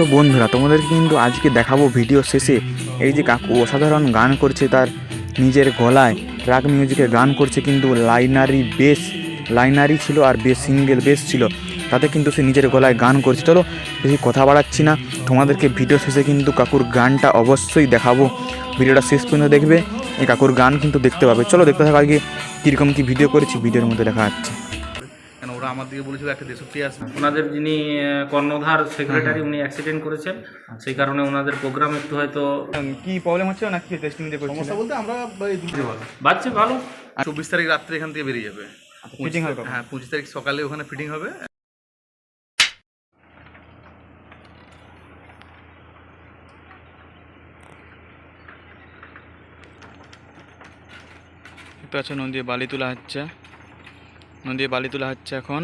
So বন্ধুরা, তোমাদেরকে কিন্তু আজকে দেখাবো ভিডিও শেষে। এই যে কাকু অসাধারণ গান করছে তার নিজের গলায়, রাগ মিউজিকের গান করছে কিন্তু লাইনারি বেস লাইনারি ছিল আর বেস সিঙ্গেল বেস ছিল। তাতে কিন্তু সে নিজের গলায় গান করছে। চলো, বেশি কথা বাড়াচ্ছি না। তোমাদেরকে ভিডিও শেষে কিন্তু কাকুর গানটা অবশ্যই দেখাবো। ভিডিওটা শেষ পর্যন্ত দেখবে, এই কাকুর গান কিন্তু দেখতে পাবে। চলো, দেখতে থাকো আগে, কীরকম কী ভিডিও করেছি ভিডিওর মধ্যে দেখা যাচ্ছে আমার দিকে বলেছিল একটা দেশপ্তি আসবে। ওনাদের যিনি কর্ণধার সেক্রেটারি উনি অ্যাক্সিডেন্ট করেছেন। সেই কারণে ওনাদের প্রোগ্রাম একটু হয়তো কি প্রবলেম হচ্ছে না কি টেস্টিং দিয়ে সমস্যা বলতে আমরা বাজছে ভালো। চব্বিশ তারিখ রাত্রে এখান থেকে বেরিয়ে যাবে। ফিটিং হবে হ্যাঁ পঁচিশ তারিখ সকালে ওখানে ফিটিং হবে। নদী দিয়ে বালি তোলা হচ্ছে। নদী বালি তোলা হচ্ছে এখন।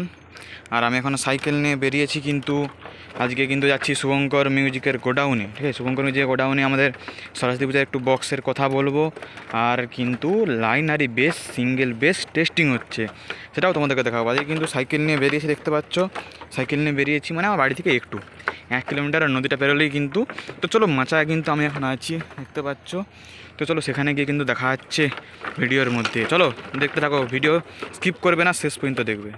আর আমি এখন সাইকেল নিয়ে বেরিয়েছি কিন্তু আজকে কিন্তু যাচ্ছি শুভঙ্কর মিউজিকের গোডাউনে, ঠিক আছে? শুভঙ্কর মিউজিকের গোডাউনে আমাদের সরস্বতী পূজার একটু বক্সের কথা বলব। আর কিন্তু linear bass single bass testing হচ্ছে। সেটাও তোমাদেরকে দেখাবো। আজকে কিন্তু সাইকেল নিয়ে বেরিয়েছি, দেখতে পাচ্ছ? সাইকেল নিয়ে বেরিয়েছি মানে আমার বাড়ি থেকে একটু। এক কিলোমিটার আর নদীটা পেরোলেই কিন্তু। তো চলো মাচায় কিন্তু আমি এখন আছি, দেখতে পাচ্ছ? তো চলো সেখানে গিয়ে কিন্তু দেখা যাচ্ছে ভিডিওর মধ্যে। চলো দেখতে থাকো, ভিডিও স্কিপ করবে না, শেষ পর্যন্ত দেখবে।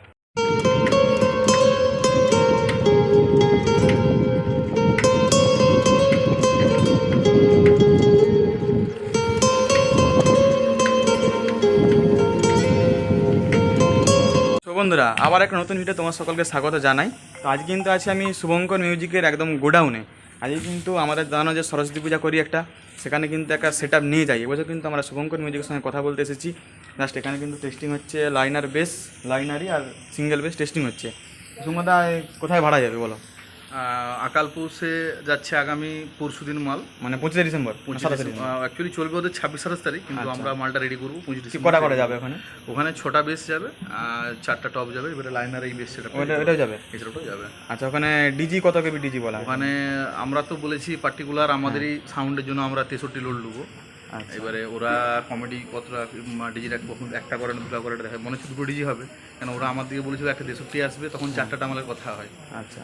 বন্ধুরা, আবার একটা নতুন ভিডিও তোমার সকলকে স্বাগত জানাই। তো আজ কিন্তু আছি আমি শুভঙ্কর মিউজিকের একদম গোডাউনে আজকে কিন্তু আমাদের জানো যে সরস্বতী পূজা করি একটা, সেখানে কিন্তু একটা সেট আপ নিয়ে যাই। এবছর কিন্তু আমরা শুভঙ্কর মিউজিকের সঙ্গে কথা বলতে এসেছি। জাস্ট এখানে কিন্তু টেস্টিং হচ্ছে লাইনার বেস লাইনারি আর সিঙ্গেল বেস টেস্টিং হচ্ছে। সুমদা কোথায় ভাড়া যাবে বলো? আকালপুষে যাচ্ছে আগামী পরশু দিন মাল। মানে পঁচিশে ডিসেম্বর অ্যাকচুয়ালি চলবে ওদের ছাব্বিশ সাতাশ তারিখ কিন্তু আচ্ছা। আমরা মালটা রেডি করব পঁচিশ ডিসেম্বর কটা করে যাবে ওখানে? ওখানে ছটা বেস যাবে আর চারটা টপ যাবে এবারে লাইনার এই বেস সেটা ওটাও যাবে? যাবে। আচ্ছা ওখানে ডিজি কত কেবি ডিজি বলা ওখানে আমরা তো বলেছি পার্টিকুলার আমাদেরই সাউন্ডের জন্য আমরা তেষট্টি লোড নেব আচ্ছা এবারে ওরা কমেডি কতটা ডিজিটা কখন একটা করে না দুটা করে দেখা মনে হচ্ছে দুটো ডিজি হবে। কেন ওরা আমার দিকে বলেছিল একটা দেশপ্তি আসবে তখন চারটা আমাদের কথা হয়। আচ্ছা।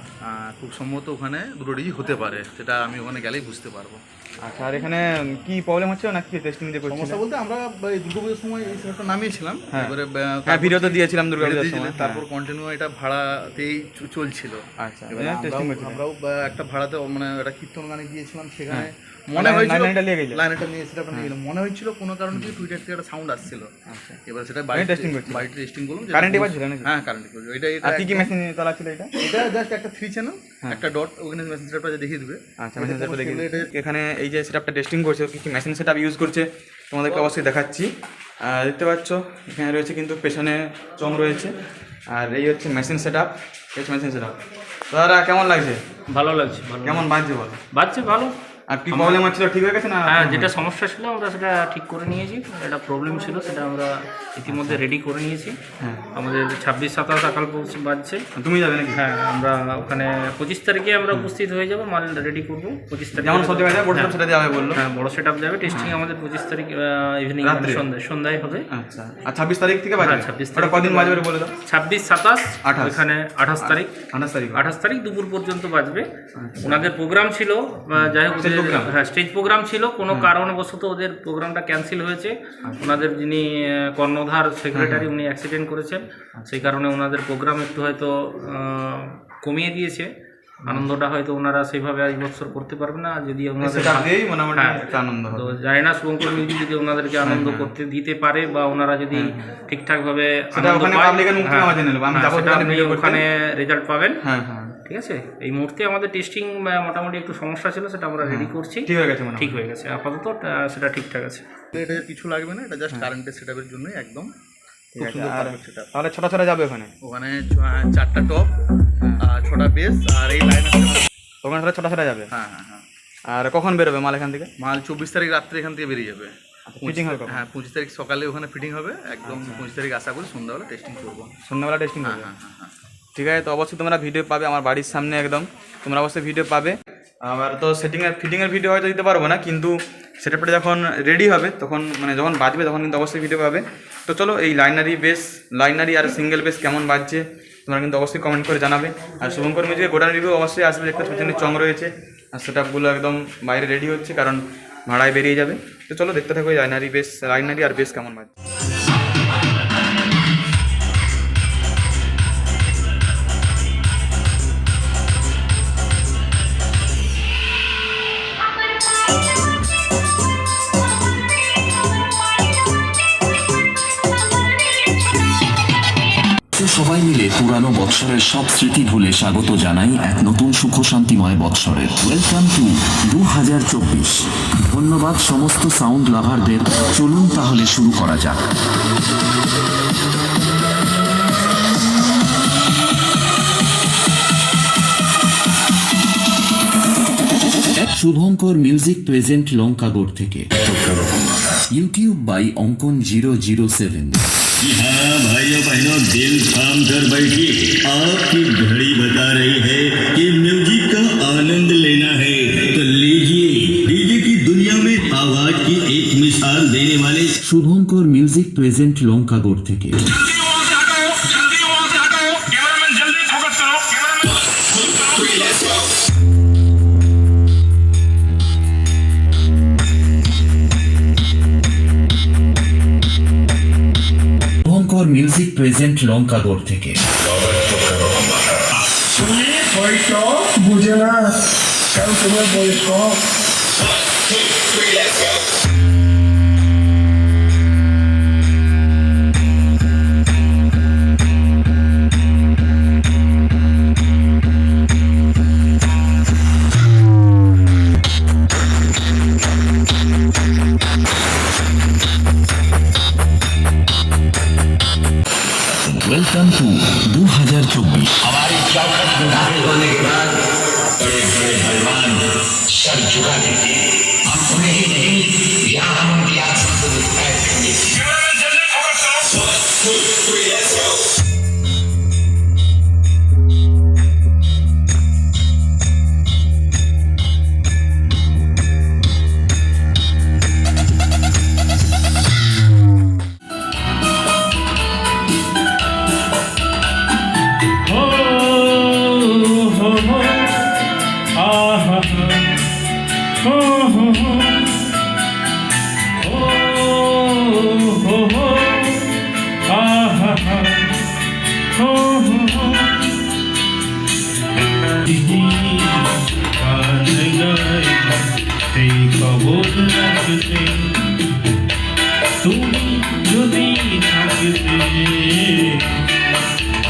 খুব সম্ভবত ওখানে দুটো ডিজি হতে পারে সেটা আমি ওখানে গেলেই বুঝতে পারব। আচ্ছা আর এখানে কি প্রবলেম হচ্ছে না কি টেস্টিং দিয়ে সমস্যা বলতে আমরা এই দুর্গাপুজোর সময় এই সেটটা নামিয়েছিলাম। হ্যাঁ। এবারে হ্যাঁ তারপর ভিডিও তো দিয়েছিলাম দুর্গা ছেড়ে সময়। তারপর কন্টিনিউ এটা ভাড়াতেই চলছিল। আচ্ছা আমরাও- একটা ভাড়াতে মানে একটা কীর্তন গানে গিয়েছিলাম সেখানে মনে হয়েছিল লাইনটা নিয়ে গেলে? লাইনটা নিয়ে সেটা গেলাম। মনে হয়েছিল কোনো কারণে কি টুইটার থেকে একটা সাউন্ড আসছিল। আচ্ছা। এবার সেটা testing করছিলাম। টেস্টিং করলাম কারেন্ট এবার ছিল হ্যাঁ কারেন্ট এটা এটা আর কি কি মেশিন চালা ছিল এটা? এটা জাস্ট একটা থ্রি চ্যানেল। একটা ডট ওখানে মেসেজ সেটআপটা দেখিয়ে দিবে। আচ্ছা মেশিন সেটআপ দেখি এখানে এই যে সেটআপটা টেস্টিং করছে কি কি মেশিন সেটআপ ইউজ করছে তোমাদেরকে অবশ্যই দেখাচ্ছি। আর দেখতে পাচ্ছ এখানে রয়েছে কিন্তু পেছনে চং রয়েছে। আর এই হচ্ছে মেশিন সেটআপ এই মেশিন সেটআপ দাদা কেমন লাগছে ভালো লাগছে। কেমন বাজছে বলো? বাজছে ভালো। আর কি প্রবলেম ঠিক হয়ে গেছে না? হ্যাঁ যেটা সমস্যা ছিল আমরা সেটা ঠিক করে নিয়েছি। একটা প্রবলেম ছিল সেটা আমরা ইতিমধ্যে রেডি করে নিয়েছি। হ্যাঁ। আমাদের ছাব্বিশ সাতাশ আকাল বাজছে। তুমি যাবে নাকি? হ্যাঁ আমরা ওখানে পঁচিশ তারিখে আমরা উপস্থিত হয়ে যাব মাল রেডি করব। পঁচিশ তারিখ যেমন সব জায়গায় বড় সেটা বলল। হ্যাঁ বড় সেট আপ যাবে টেস্টিং আমাদের পঁচিশ তারিখ ইভিনিং সন্ধ্যায় সন্ধ্যায় হবে। আচ্ছা। আর ছাব্বিশ তারিখ থেকে বাজবে হ্যাঁ, 26 ওটা কদিন বাজবে বলে দাও? ছাব্বিশ সাতাশ আঠাশ। ওখানে আঠাশ তারিখ। আঠাশ তারিখ। আঠাশ তারিখ দুপুর পর্যন্ত বাজবে। ওনাদের প্রোগ্রাম ছিল যাই হোক? হ্যাঁ স্টেজ প্রোগ্রাম ছিল। কোনো কারণবশত ওদের প্রোগ্রামটা ক্যান্সেল হয়েছে। ওনাদের যিনি কর্ণধার সেক্রেটারি উনি অ্যাক্সিডেন্ট করেছেন। সেই কারণে ওনাদের প্রোগ্রাম একটু হয়তো কমিয়ে দিয়েছে। আনন্দটা হয়তো ওনারা সেইভাবে আজ বছর করতে পারবে না। যদি ওনাদের হ্যাঁ। হবে। তো জানি না শুভঙ্কর মিউজিক যদি ওনাদেরকে আনন্দ করতে দিতে পারে বা ওনারা যদি ঠিকঠাকভাবে ওখানে হ্যাঁ, হ্যাঁ, সেটা ওখানে রেজাল্ট পাবেন। হ্যাঁ হ্যাঁ। ঠিক আছে? এই মুহূর্তে আমাদের টেস্টিং মোটামুটি একটু সমস্যা ছিল সেটা আমরা রেডি করছি। ঠিক হয়ে গেছে ঠিক হয়ে গেছে। আপাতত সেটা ঠিকঠাক আছে। এটা কিছু লাগবে না? এটা জাস্ট কারেন্টের সেটআপের একদম। সুন্দর আর- perfect setup। তাহলে ছোটা ছোটা যাবে ওখানে? ওখানে চারটা টপ আর ছটা বেস আর এই লাইন ওখানে তাহলে ছোটা ছোটা যাবে? হ্যাঁ হ্যাঁ হ্যাঁ। আর কখন বেরোবে মাল এখান থেকে? মাল চব্বিশ তারিখ রাত্রে এখান থেকে বেরিয়ে যাবে। ফিটিং হবে হ্যাঁ পঁচিশ তারিখ সকালে ওখানে ফিটিং হবে। একদম পঁচিশ তারিখ আশা করি সন্ধ্যাবেলা টেস্টিং করব। সন্ধ্যাবেলা টেস্টিং হ্যাঁ হ্যাঁ হ্যাঁ হ্যাঁ। ঠিক আছে, তো অবশ্যই তোমরা ভিডিও পাবে আমার বাড়ির সামনে একদম। তোমরা অবশ্যই ভিডিও পাবে। আবার তো সেটিংয়ের ফিটিংয়ের ভিডিও হয়তো দিতে পারব না, কিন্তু সেটআপটা যখন রেডি হবে, তখন মানে যখন বাজবে, তখন কিন্তু অবশ্যই ভিডিও পাবে। তো চলো, এই লাইনারি বেস লাইনারি আর সিঙ্গেল বেস কেমন বাজছে, তোমরা কিন্তু অবশ্যই কমেন্ট করে জানাবে। আর শুভঙ্কর মিউজিকের গোডাউন রিভিউ অবশ্যই আসবে, দেখতে পেছনে চং রয়েছে। আর সেটআপগুলো একদম বাইরে রেডি হচ্ছে, কারণ ভাড়ায় বেরিয়ে যাবে। তো চলো, দেখতে থাকো এই লাইনারি বেশ লাইনারি আর বেশ কেমন বাজছে। সবাই মিলে পুরানো বৎসরের সব স্মৃতি ভুলে স্বাগত জানাই এক নতুন সুখ শান্তিময় বৎসরের। ওয়েলকাম টু দু হাজার চব্বিশ ধন্যবাদ সমস্ত সাউন্ড লাভারদের চলুন তাহলে শুরু করা যাক। শুভঙ্কর মিউজিক প্রেজেন্ট লঙ্কাগড় থেকে YouTube by Ankan zero zero seven हाँ भाइयों बहनों दिल थाम कर बैठिए आपकी घड़ी बता रही है कि म्यूजिक का आनंद लेना है तो लीजिए डीजे की दुनिया में आवाज की एक मिसाल देने वाले শুভঙ্কর মিউজিক প্রেজেন্ট লঙ্কাগড় থেকে প্রেজেন্ট লঙ্কাগড় থেকে বুঝে না। কারণ তোমার বয়স কম।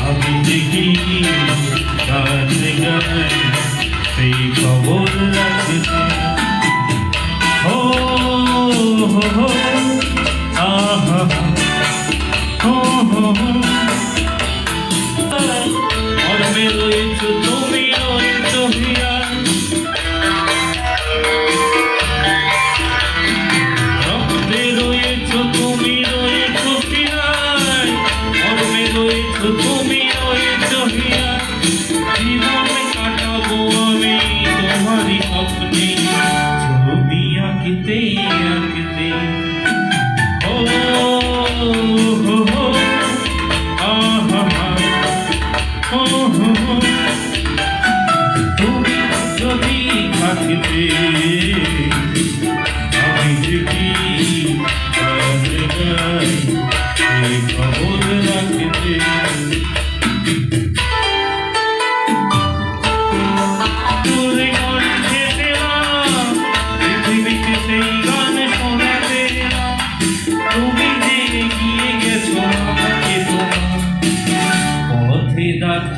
আমি দেখি গান সেই খবর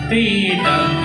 地灯